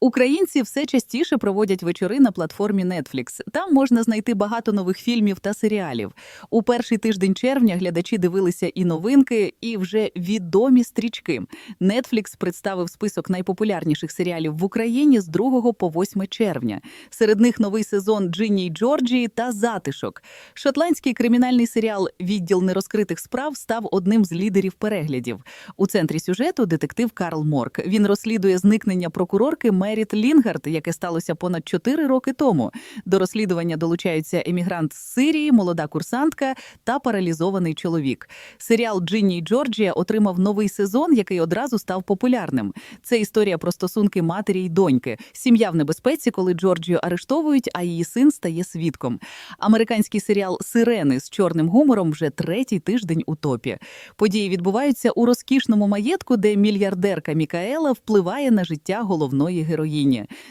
Українці все частіше проводять вечори на платформі Netflix. Там можна знайти багато нових фільмів та серіалів. У перший тиждень червня глядачі дивилися і новинки, і вже відомі стрічки. Netflix представив список найпопулярніших серіалів в Україні з 2 по 8 червня. Серед них новий сезон Джинні й Джорджії та Затишок. Шотландський кримінальний серіал Відділ нерозкритих справ став одним з лідерів переглядів. У центрі сюжету детектив Карл Морк. Він розслідує зникнення прокурорки Меріт Лінгард, яке сталося понад 4 роки тому. До розслідування долучаються емігрант з Сирії, молода курсантка та паралізований чоловік. Серіал Джинні Джорджія отримав новий сезон, який одразу став популярним. Це історія про стосунки матері й доньки. Сім'я в небезпеці, коли Джорджію арештовують, а її син стає свідком. Американський серіал Сирени з чорним гумором вже третій тиждень у топі. Події відбуваються у розкішному маєтку, де мільярдерка Мікаела впливає на життя головної героїні.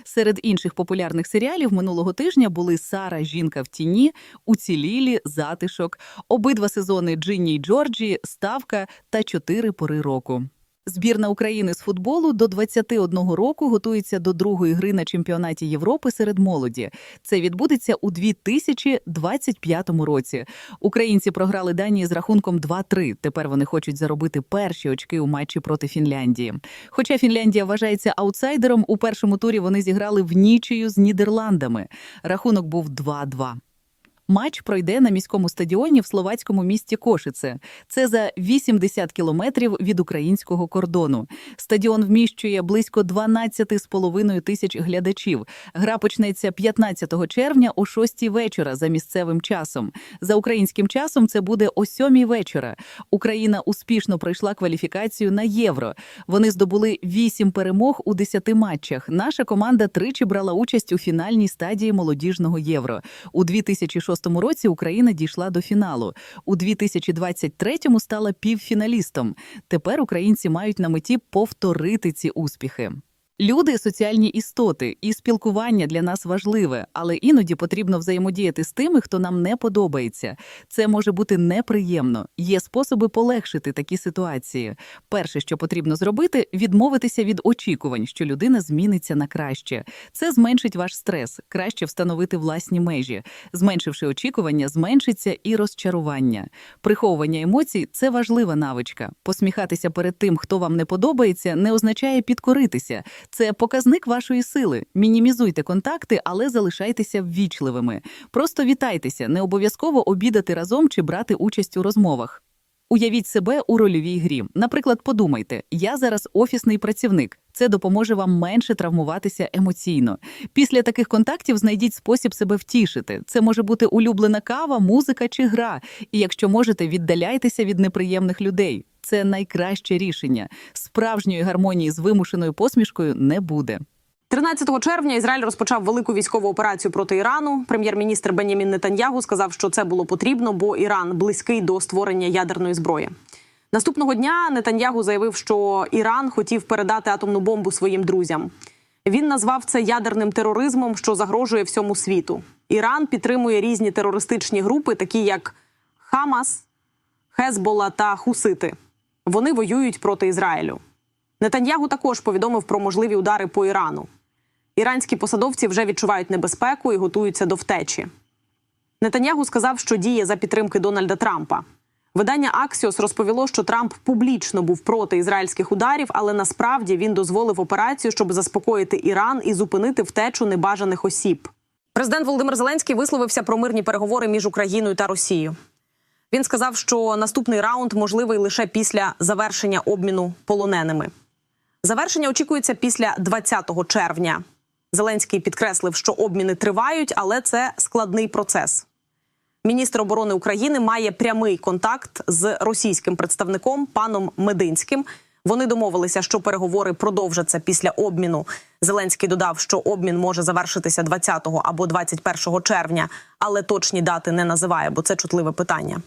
Серед інших популярних серіалів минулого тижня були Сара. Жінка в тіні, Уцілілі, Затишок, обидва сезони Джинні й Джорджі, Ставка та Чотири пори року. Збірна України з футболу до 21 року готується до другої гри на чемпіонаті Європи серед молоді. Це відбудеться у 2025 році. Українці програли Данії з рахунком 2-3. Тепер вони хочуть заробити перші очки у матчі проти Фінляндії. Хоча Фінляндія вважається аутсайдером, у першому турі вони зіграли в нічию з Нідерландами. Рахунок був 2-2. Матч пройде на міському стадіоні в словацькому місті Кошице. Це за 80 кілометрів від українського кордону. Стадіон вміщує близько 12,5 тисяч глядачів. Гра почнеться 15 червня о 6 вечора за місцевим часом. За українським часом це буде о 7 вечора. Україна успішно пройшла кваліфікацію на євро. Вони здобули 8 перемог у 10 матчах. Наша команда тричі брала участь у фінальній стадії молодіжного євро. У 2006 році Україна дійшла до фіналу. У 2023-му стала півфіналістом. Тепер українці мають на меті повторити ці успіхи. Люди соціальні істоти, і спілкування для нас важливе, але іноді потрібно взаємодіяти з тими, хто нам не подобається. Це може бути неприємно. Є способи полегшити такі ситуації. Перше, що потрібно зробити, відмовитися від очікувань, що людина зміниться на краще. Це зменшить ваш стрес, краще встановити власні межі. Зменшивши очікування, зменшиться і розчарування. Приховування емоцій це важлива навичка. Посміхатися перед тим, хто вам не подобається, не означає підкоритися. Це показник вашої сили. Мінімізуйте контакти, але залишайтеся ввічливими. Просто вітайтеся, не обов'язково обідати разом чи брати участь у розмовах. Уявіть себе у рольовій грі. Наприклад, подумайте: я зараз офісний працівник. Це допоможе вам менше травмуватися емоційно. Після таких контактів знайдіть спосіб себе втішити. Це може бути улюблена кава, музика чи гра. І якщо можете, віддаляйтеся від неприємних людей. Це найкраще рішення. Справжньої гармонії з вимушеною посмішкою не буде. 13 червня Ізраїль розпочав велику військову операцію проти Ірану. Прем'єр-міністр Бенямін Нетаньягу сказав, що це було потрібно, бо Іран близький до створення ядерної зброї. Наступного дня Нетаньягу заявив, що Іран хотів передати атомну бомбу своїм друзям. Він назвав це ядерним тероризмом, що загрожує всьому світу. Іран підтримує різні терористичні групи, такі як Хамас, Хезбола та Хусити. Вони воюють проти Ізраїлю. Нетаньягу також повідомив про можливі удари по Ірану. Іранські посадовці вже відчувають небезпеку і готуються до втечі. Нетаньягу сказав, що діє за підтримки Дональда Трампа. Видання Аксіос розповіло, що Трамп публічно був проти ізраїльських ударів, але насправді він дозволив операцію, щоб заспокоїти Іран і зупинити втечу небажаних осіб. Президент Володимир Зеленський висловився про мирні переговори між Україною та Росією. Він сказав, що наступний раунд можливий лише після завершення обміну полоненими. Завершення очікується після 20 червня. Зеленський підкреслив, що обміни тривають, але це складний процес. Міністр оборони України має прямий контакт з російським представником паном Мединським. Вони домовилися, що переговори продовжаться після обміну. Зеленський додав, що обмін може завершитися 20 або 21 червня, але точні дати не називає, бо це чутливе питання.